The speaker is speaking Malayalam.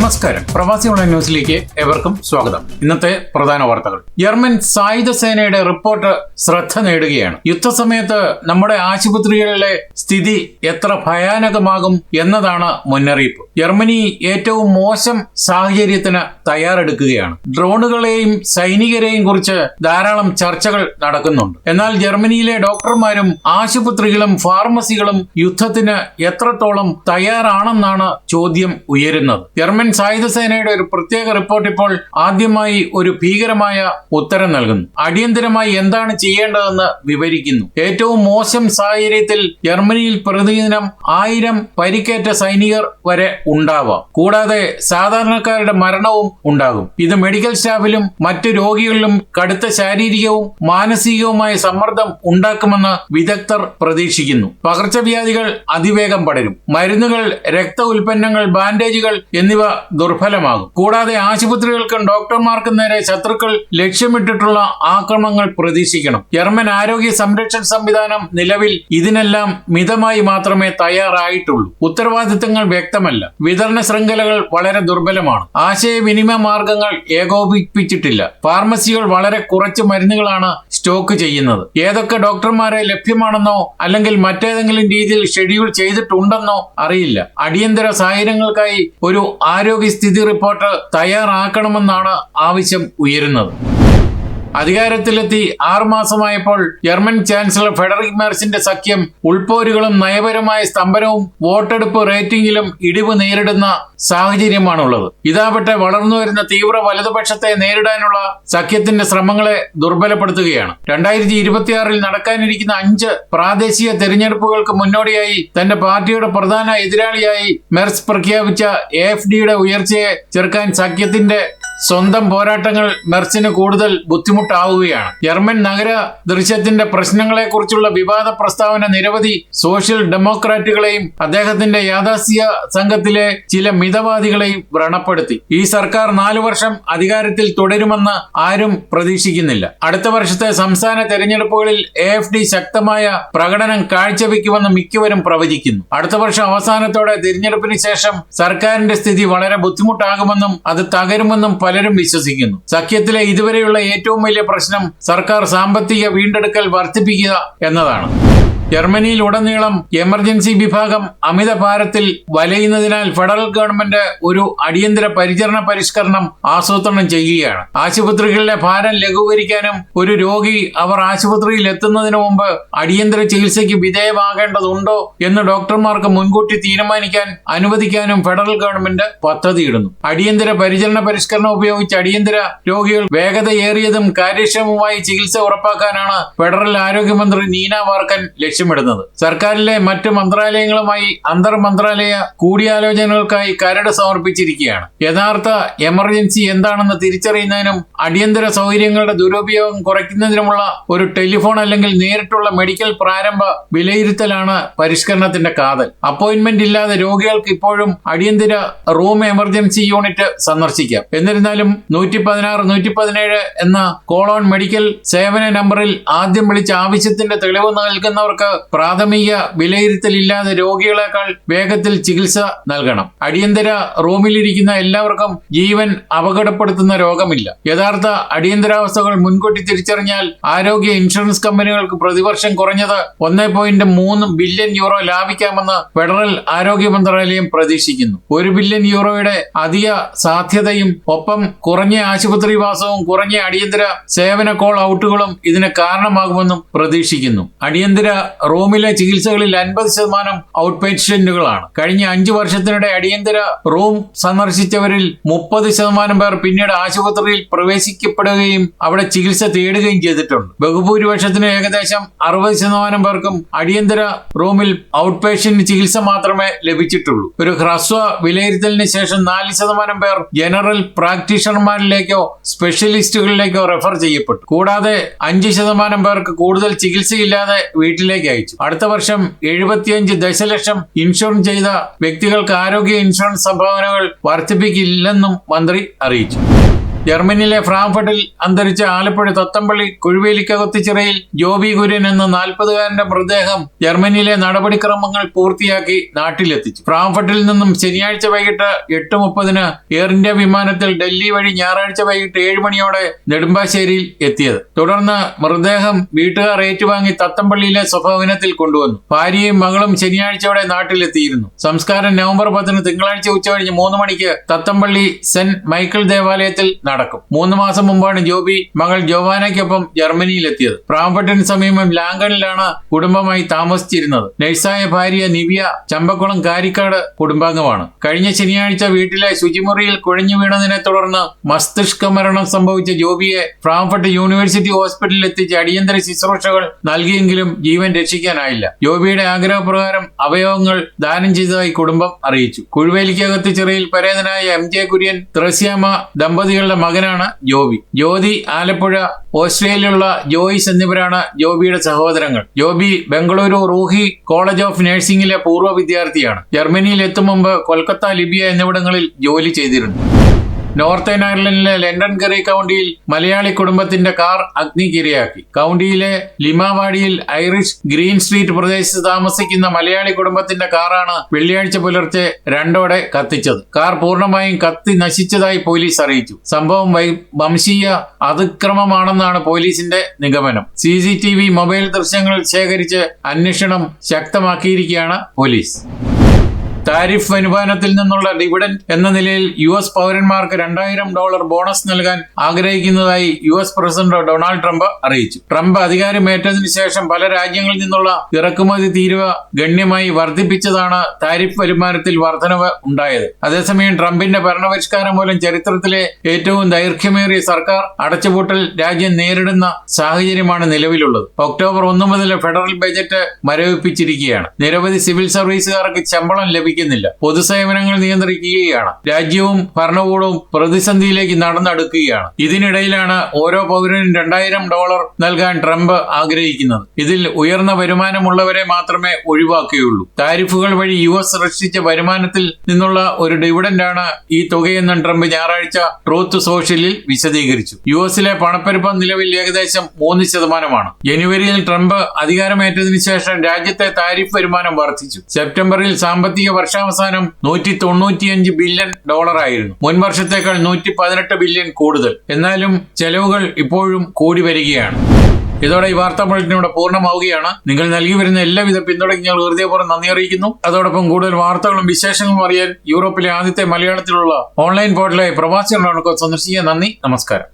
നമസ്കാരം. പ്രവാസി ഓൺലൈൻ ന്യൂസിലേക്ക് ഏവർക്കും സ്വാഗതം. ഇന്നത്തെ പ്രധാന വാർത്തകൾ. ജർമ്മൻ സായുധ സേനയുടെ റിപ്പോർട്ട് ശ്രദ്ധ നേടുകയാണ്. യുദ്ധസമയത്ത് നമ്മുടെ ആശുപത്രികളിലെ സ്ഥിതി എത്ര ഭയാനകമാകും എന്നതാണ് മുന്നറിയിപ്പ്. ജർമ്മനി ഏറ്റവും മോശം സാഹചര്യത്തിന് തയ്യാറെടുക്കുകയാണ്. ഡ്രോണുകളെയും സൈനികരെയും കുറിച്ച് ധാരാളം ചർച്ചകൾ നടക്കുന്നുണ്ട്. എന്നാൽ ജർമ്മനിയിലെ ഡോക്ടർമാരും ആശുപത്രികളും ഫാർമസികളും യുദ്ധത്തിന് എത്രത്തോളം തയ്യാറാണെന്നാണ് ചോദ്യം ഉയരുന്നത്. ജർമ്മൻ സായുധ സേനയുടെ ഒരു പ്രത്യേക റിപ്പോർട്ട് ഇപ്പോൾ ആദ്യമായി ഒരു ഭീകരമായ ഉത്തരം നൽകുന്നു. അടിയന്തരമായി എന്താണ് ചെയ്യേണ്ടതെന്ന് വിവരിക്കുന്നു. ഏറ്റവും മോശം സാഹചര്യത്തിൽ ജർമ്മനിയിൽ പ്രതിദിനം ആയിരം പരിക്കേറ്റ സൈനികർ വരെ ഉണ്ടാവാം. കൂടാതെ സാധാരണക്കാരുടെ മരണവും ഉണ്ടാകും. ഇത് മെഡിക്കൽ സ്റ്റാഫിലും മറ്റു രോഗികളിലും കടുത്ത ശാരീരികവും മാനസികവുമായ സമ്മർദ്ദം ഉണ്ടാക്കുമെന്ന് വിദഗ്ധർ പ്രതീക്ഷിക്കുന്നു. പകർച്ചവ്യാധികൾ അതിവേഗം പടരും. മരുന്നുകൾ രക്ത ഉൽപ്പന്നങ്ങൾ ബാൻഡേജുകൾ എന്നിവ ദുർബലമാകും. കൂടാതെ ആശുപത്രികൾക്കും ഡോക്ടർമാർക്കും നേരെ ശത്രുക്കൾ ലക്ഷ്യമിട്ടിട്ടുള്ള ആക്രമണങ്ങൾ പ്രതീക്ഷിക്കണം. ജർമ്മൻ ആരോഗ്യ സംരക്ഷണ സംവിധാനം നിലവിൽ ഇതിനെല്ലാം മിതമായി മാത്രമേ തയ്യാറായിട്ടുള്ളൂ. ഉത്തരവാദിത്തങ്ങൾ വ്യക്തമല്ല. വിതരണ ശൃംഖലകൾ വളരെ ദുർബലമാണ്. ആശയവിനിമയ മാർഗങ്ങൾ ഏകോപിപ്പിച്ചിട്ടില്ല. ഫാർമസികൾ വളരെ കുറച്ച് മരുന്നുകളാണ് സ്റ്റോക്ക് ചെയ്യുന്നത്. ഏതൊക്കെ ഡോക്ടർമാരെ ലഭ്യമാണെന്നോ അല്ലെങ്കിൽ മറ്റേതെങ്കിലും രീതിയിൽ ഷെഡ്യൂൾ ചെയ്തിട്ടുണ്ടെന്നോ അറിയില്ല. അടിയന്തര സാഹചര്യങ്ങൾക്കായി ഒരു ആരോഗ്യസ്ഥിതി റിപ്പോർട്ട് തയ്യാറാക്കണമെന്നാണ് ആവശ്യം ഉയരുന്നത് അധികാരത്തിലെത്തി ആറുമാസമായപ്പോൾ ജർമ്മൻ ചാൻസലർ ഫെഡറിക് മെർസിന്റെ സഖ്യം ഉൾപോരുകളും നയപരമായ സ്തംഭനവും വോട്ടെടുപ്പ് റേറ്റിംഗിലും ഇടിവ് നേരിടുന്ന സാഹചര്യമാണുള്ളത്. ഇതാവട്ടെ വളർന്നു വരുന്ന തീവ്ര വലതുപക്ഷത്തെ നേരിടാനുള്ള സഖ്യത്തിന്റെ ശ്രമങ്ങളെ ദുർബലപ്പെടുത്തുകയാണ്. രണ്ടായിരത്തി ഇരുപത്തിയാറിൽ നടക്കാനിരിക്കുന്ന അഞ്ച് പ്രാദേശിക തെരഞ്ഞെടുപ്പുകൾക്ക് മുന്നോടിയായി തന്റെ പാർട്ടിയുടെ പ്രധാന എതിരാളിയായി മെർസ് പ്രഖ്യാപിച്ച എഫ് ഡിയുടെ ഉയർച്ചയെ ചെറുക്കാൻ സഖ്യത്തിന്റെ സ്വന്തം പോരാട്ടങ്ങൾ മെർസിന് കൂടുതൽ ബുദ്ധിമുട്ടാവുകയാണ്. ജർമ്മൻ നഗര ദൃശ്യത്തിന്റെ പ്രശ്നങ്ങളെക്കുറിച്ചുള്ള വിവാദ പ്രസ്താവന നിരവധി സോഷ്യൽ ഡെമോക്രാറ്റുകളെയും അദ്ദേഹത്തിന്റെ യാഥാസ്ഥിക സംഘത്തിലെ ചില മിതവാദികളെയും വ്രണപ്പെടുത്തി. ഈ സർക്കാർ നാലു വർഷം അധികാരത്തിൽ തുടരുമെന്ന് ആരും പ്രതീക്ഷിക്കുന്നില്ല. അടുത്ത വർഷത്തെ സംസ്ഥാന തെരഞ്ഞെടുപ്പുകളിൽ എ എഫ് ഡി ശക്തമായ പ്രകടനം കാഴ്ചവെക്കുമെന്ന് മിക്കവരും പ്രവചിക്കുന്നു. അടുത്ത വർഷം അവസാനത്തോടെ തിരഞ്ഞെടുപ്പിന് ശേഷം സർക്കാരിന്റെ സ്ഥിതി വളരെ ബുദ്ധിമുട്ടാകുമെന്നും അത് തകരുമെന്നും പലരും വിശ്വസിക്കുന്നു. സഖ്യത്തിലെ ഇതുവരെയുള്ള ഏറ്റവും വലിയ പ്രശ്നം സർക്കാർ സാമ്പത്തിക വീണ്ടെടുക്കൽ വർദ്ധിപ്പിക്കുക എന്നതാണ്. ജർമ്മനിയിൽ ഉടനീളം എമർജൻസി വിഭാഗം അമിത ഭാരത്തിൽ വലയുന്നതിനാൽ ഫെഡറൽ ഗവൺമെന്റ് ഒരു അടിയന്തര പരിചരണ പരിഷ്കരണം ആസൂത്രണം ചെയ്യുകയാണ്. ആശുപത്രികളിലെ ഭാരം ലഘൂകരിക്കാനും ഒരു രോഗി അവർ ആശുപത്രിയിൽ എത്തുന്നതിന് മുമ്പ് അടിയന്തര ചികിത്സയ്ക്ക് വിധേയമാകേണ്ടതുണ്ടോ എന്ന് ഡോക്ടർമാർക്ക് മുൻകൂട്ടി തീരുമാനിക്കാൻ അനുവദിക്കാനും ഫെഡറൽ ഗവൺമെന്റ് പദ്ധതിയിടുന്നു. അടിയന്തര പരിചരണ പരിഷ്കരണം ഉപയോഗിച്ച് അടിയന്തര രോഗികൾ വേഗതയേറിയതും കാര്യക്ഷമവുമായി ചികിത്സ ഉറപ്പാക്കാനാണ് ഫെഡറൽ ആരോഗ്യമന്ത്രി നീന വാർക്കൻ ലക്ഷ്യം ലക്ഷ്യമിടുന്നത്. സർക്കാരിലെ മറ്റു മന്ത്രാലയങ്ങളുമായി അന്തർ മന്ത്രാലയ കൂടിയാലോചനകൾക്കായി കരട് സമർപ്പിച്ചിരിക്കുകയാണ്. യഥാർത്ഥ എമർജൻസി എന്താണെന്ന് തിരിച്ചറിയുന്നതിനും അടിയന്തര സൗകര്യങ്ങളുടെ ദുരുപയോഗം കുറയ്ക്കുന്നതിനുമുള്ള ഒരു ടെലിഫോൺ അല്ലെങ്കിൽ നേരിട്ടുള്ള മെഡിക്കൽ പ്രാരംഭ വിലയിരുത്തലാണ് പരിഷ്കരണത്തിന്റെ കാതൽ. അപ്പോയിന്റ്മെന്റ് ഇല്ലാതെ രോഗികൾക്ക് ഇപ്പോഴും അടിയന്തര റൂം എമർജൻസി യൂണിറ്റ് സന്ദർശിക്കാം. എന്നിരുന്നാലും നൂറ്റി പതിനാറ് നൂറ്റി പതിനേഴ് എന്ന കോളോൺ മെഡിക്കൽ സേവന നമ്പറിൽ ആദ്യം വിളിച്ച ആവശ്യത്തിന്റെ തെളിവ് നൽകുന്നവർക്ക് പ്രാഥമിക വിലയിരുത്തലില്ലാതെ രോഗികളെക്കാൾ വേഗത്തിൽ ചികിത്സ നൽകണം. അടിയന്തര റൂമിലിരിക്കുന്ന എല്ലാവർക്കും ജീവൻ അപകടപ്പെടുത്തുന്ന രോഗമില്ല. യഥാർത്ഥ അടിയന്തരാവസ്ഥകൾ മുൻകൂട്ടി തിരിച്ചറിഞ്ഞാൽ ആരോഗ്യ ഇൻഷുറൻസ് കമ്പനികൾക്ക് പ്രതിവർഷം കുറഞ്ഞത് ഒന്നേ പോയിന്റ് മൂന്ന് ബില്യൺ യൂറോ ലാഭിക്കാമെന്ന് ഫെഡറൽ ആരോഗ്യ മന്ത്രാലയം പ്രതീക്ഷിക്കുന്നു. ഒരു ബില്യൺ യൂറോയുടെ അധിക സാധ്യതയും ഒപ്പം കുറഞ്ഞ ആശുപത്രിവാസവും കുറഞ്ഞ അടിയന്തര സേവന കോൾ ഔട്ടുകളും ഇതിന് കാരണമാകുമെന്നും പ്രതീക്ഷിക്കുന്നു. അടിയന്തര റൂമിലെ ചികിത്സകളിൽ അൻപത് ശതമാനം ഔട്ട് പേഷ്യന്റുകളാണ്. കഴിഞ്ഞ അഞ്ചു വർഷത്തിനിടെ അടിയന്തര റൂം സന്ദർശിച്ചവരിൽ മുപ്പത് ശതമാനം പേർ പിന്നീട് ആശുപത്രിയിൽ പ്രവേശിക്കപ്പെടുകയും അവിടെ ചികിത്സ തേടുകയും ചെയ്തിട്ടുണ്ട്. ബഹുഭൂരിപക്ഷത്തിന് ഏകദേശം അറുപത് ശതമാനം പേർക്കും അടിയന്തര റൂമിൽ ഔട്ട് പേഷ്യന്റ് ചികിത്സ മാത്രമേ ലഭിച്ചിട്ടുള്ളൂ. ഒരു ഹ്രസ്വ വിലയിരുത്തലിന് ശേഷം നാല് ശതമാനം പേർ ജനറൽ പ്രാക്ടീഷണർമാരിലേക്കോ സ്പെഷ്യലിസ്റ്റുകളിലേക്കോ റെഫർ ചെയ്യപ്പെട്ടു. കൂടാതെ അഞ്ച് ശതമാനം പേർക്ക് കൂടുതൽ ചികിത്സയില്ലാതെ വീട്ടിലേക്ക് അയച്ചു. അടുത്ത വർഷം എഴുപത്തിയഞ്ച് ദശലക്ഷം ഇൻഷുറൻസ് ചെയ്ത വ്യക്തികൾക്ക് ആരോഗ്യ ഇൻഷുറൻസ് സംഭാവനകൾ വർദ്ധിപ്പിക്കില്ലെന്നും മന്ത്രി അറിയിച്ചു. ജർമ്മനിയിലെ ഫ്രാങ്ക്ഫർട്ടിൽ അന്തരിച്ച ആലപ്പുഴ തത്തമ്പള്ളി കുഴുവേലിക്കകത്ത് ചിറയിൽ ജോബി കുര്യൻ എന്ന നാൽപ്പതുകാരന്റെ മൃതദേഹം ജർമ്മനിയിലെ നടപടിക്രമങ്ങൾ പൂർത്തിയാക്കി നാട്ടിലെത്തിച്ചു. ഫ്രാങ്ക്ഫർട്ടിൽ നിന്നും ശനിയാഴ്ച വൈകിട്ട് എട്ട് മുപ്പതിന് എയർ ഇന്ത്യ വിമാനത്തിൽ ഡൽഹി വഴി ഞായറാഴ്ച വൈകിട്ട് ഏഴ് മണിയോടെ നെടുമ്പാശ്ശേരിയിൽ എത്തിയത്. തുടർന്ന് മൃതദേഹം വീട്ടുകാർ ഏറ്റുവാങ്ങി തത്തമ്പള്ളിയിലെ സ്വഭവനത്തിൽ കൊണ്ടുവന്നു. ഭാര്യയും മകളും ശനിയാഴ്ചയോടെ നാട്ടിലെത്തിയിരുന്നു. സംസ്കാരം നവംബർ പത്തിന് തിങ്കളാഴ്ച ഉച്ചകഴിഞ്ഞ് മൂന്ന് മണിക്ക് തത്തമ്പള്ളി സെന്റ് മൈക്കിൾ ദേവാലയത്തിൽ നടക്കും. മൂന്ന് മാസം മുമ്പാണ് ജോബി മകൾ ജോവാനയ്ക്കൊപ്പം ജർമ്മനിയിലെത്തിയത്. ഫ്രാങ്ക്ഫർട്ടിന് സമീപം ലാങ്കണിലാണ് കുടുംബമായി താമസിച്ചിരുന്നത്. നഴ്സായ ഭാര്യ നിവ്യ ചമ്പക്കുളം കാരിക്കാട് കുടുംബാംഗമാണ്. കഴിഞ്ഞ ശനിയാഴ്ച വീട്ടിലെ ശുചിമുറിയിൽ കുഴഞ്ഞു വീണതിനെ തുടർന്ന് മസ്തിഷ്ക മരണം സംഭവിച്ച ജോബിയെ ഫ്രാങ്ക്ഫർട്ട് യൂണിവേഴ്സിറ്റി ഹോസ്പിറ്റലിൽ എത്തിച്ച് അടിയന്തര ശുശ്രൂഷകൾ നൽകിയെങ്കിലും ജീവൻ രക്ഷിക്കാനായില്ല. ജോബിയുടെ ആഗ്രഹപ്രകാരം അവയവങ്ങൾ ദാനം ചെയ്തതായി കുടുംബം അറിയിച്ചു. കുഴുവേലിക്കകത്ത് ചെറിയിൽ പരേതനായ എം. ജെ. കുര്യൻ ത്രസ്യാമ ദമ്പതികളുടെ മകനാണ് ജോബി. ജ്യോതി ആലപ്പുഴ ഓസ്ട്രേലിയയിലുള്ള ജോയിസ് എന്നിവരാണ് ജോബിയുടെ സഹോദരങ്ങൾ. ജോബി ബംഗളൂരു റൂഹി കോളേജ് ഓഫ് നഴ്സിംഗിലെ പൂർവ വിദ്യാർത്ഥിയാണ്. ജർമ്മനിയിൽ എത്തും മുമ്പ് കൊൽക്കത്ത ലിബിയ എന്നിവിടങ്ങളിൽ ജോലി ചെയ്തിരുന്നു. നോർത്തേൺ അയർലൻഡിലെ ലണ്ടൻ കറി കൗണ്ടിയിൽ മലയാളി കുടുംബത്തിന്റെ കാർ അഗ്നിക്കിരയാക്കി കൗണ്ടിയിലെ ലിമാവാടിയിൽ ഐറിഷ് ഗ്രീൻ സ്ട്രീറ്റ് പ്രദേശത്ത് താമസിക്കുന്ന മലയാളി കുടുംബത്തിന്റെ കാറാണ് വെള്ളിയാഴ്ച പുലർച്ചെ രണ്ടോടെ കത്തിച്ചത്. കാർ പൂർണമായും കത്തി നശിച്ചതായി പോലീസ് അറിയിച്ചു. സംഭവം വംശീയ അതിക്രമമാണെന്നാണ് പോലീസിന്റെ നിഗമനം. സി മൊബൈൽ ദൃശ്യങ്ങൾ ശേഖരിച്ച് അന്വേഷണം ശക്തമാക്കിയിരിക്കുകയാണ് പോലീസ്. താരിഫ് അനുപാനത്തിൽ നിന്നുള്ള ഡിവിഡന്റ് എന്ന നിലയിൽ യു എസ് പൗരന്മാർക്ക് രണ്ടായിരം ഡോളർ ബോണസ് നൽകാൻ ആഗ്രഹിക്കുന്നതായി U S president Donald Trump അറിയിച്ചു. ട്രംപ് അധികാരമേറ്റതിനു ശേഷം പല രാജ്യങ്ങളിൽ നിന്നുള്ള ഇറക്കുമതി തീരുവ ഗണ്യമായി വർദ്ധിപ്പിച്ചതാണ് താരിഫ് വരുമാനത്തിൽ വർധനവ് ഉണ്ടായത്. അതേസമയം ട്രംപിന്റെ ഭരണപരിഷ്കാരം മൂലം ചരിത്രത്തിലെ ഏറ്റവും ദൈർഘ്യമേറിയ സർക്കാർ അടച്ചുപൂട്ടൽ രാജ്യം നേരിടുന്ന സാഹചര്യമാണ് നിലവിലുള്ളത്. ഒക്ടോബർ ഒന്ന് മുതൽ ഫെഡറൽ ബജറ്റ് മരവിപ്പിച്ചിരിക്കുകയാണ്. നിരവധി സിവിൽ സർവീസുകാർക്ക് ശമ്പളം ലഭിക്കുന്നില്ല പൊതുസേവനങ്ങൾ നിയന്ത്രിക്കുകയാണ്. രാജ്യവും ഭരണകൂടവും പ്രതിസന്ധിയിലേക്ക് നടന്നെടുക്കുകയാണ്. ഇതിനിടയിലാണ് ഓരോ പൗരനും രണ്ടായിരം ഡോളർ നൽകാൻ ട്രംപ് ആഗ്രഹിക്കുന്നത്. ഇതിൽ ഉയർന്ന വരുമാനമുള്ളവരെ മാത്രമേ ഒഴിവാക്കുകയുള്ളൂ. താരിഫുകൾ വഴി യു എസ് സൃഷ്ടിച്ച വരുമാനത്തിൽ നിന്നുള്ള ഒരു ഡിവിഡന്റാണ് ഈ തുകയെന്നും ട്രംപ് ഞായറാഴ്ച ട്രൂത്ത് സോഷ്യലിൽ വിശദീകരിച്ചു. യു എസിലെ പണപ്പെരുപ്പം നിലവിൽ ഏകദേശം മൂന്ന് ശതമാനമാണ്. ജനുവരിയിൽ ട്രംപ് അധികാരമേറ്റതിനു ശേഷം രാജ്യത്തെ താരിഫ് വരുമാനം വർദ്ധിച്ചു. സെപ്റ്റംബറിൽ സാമ്പത്തിക വർഷാവസാനം നൂറ്റി തൊണ്ണൂറ്റിയഞ്ച് ബില്യൺ ഡോളറായിരുന്നു മുൻ വർഷത്തേക്കാൾ നൂറ്റി പതിനെട്ട് ബില്യൺ കൂടുതൽ. എന്നാലും ചെലവുകൾ ഇപ്പോഴും കൂടി വരികയാണ്. ഇതോടെ ഈ വാർത്താ ബുള്ളറ്റിൻ ഇവിടെ പൂർണമാവുകയാണ്. നിങ്ങൾ നൽകി വരുന്ന എല്ലാവിധ പിന്തുണയ്ക്ക് ഞങ്ങൾ ഹൃദയപൂർവം നന്ദി അറിയിക്കുന്നു. അതോടൊപ്പം കൂടുതൽ വാർത്തകളും വിശേഷങ്ങളും അറിയാൻ യൂറോപ്പിലെ ആദ്യത്തെ മലയാളത്തിലുള്ള ഓൺലൈൻ പോർട്ടലായ പ്രവാസികളാണ് സന്ദർശിക്കുക. നന്ദി. നമസ്കാരം.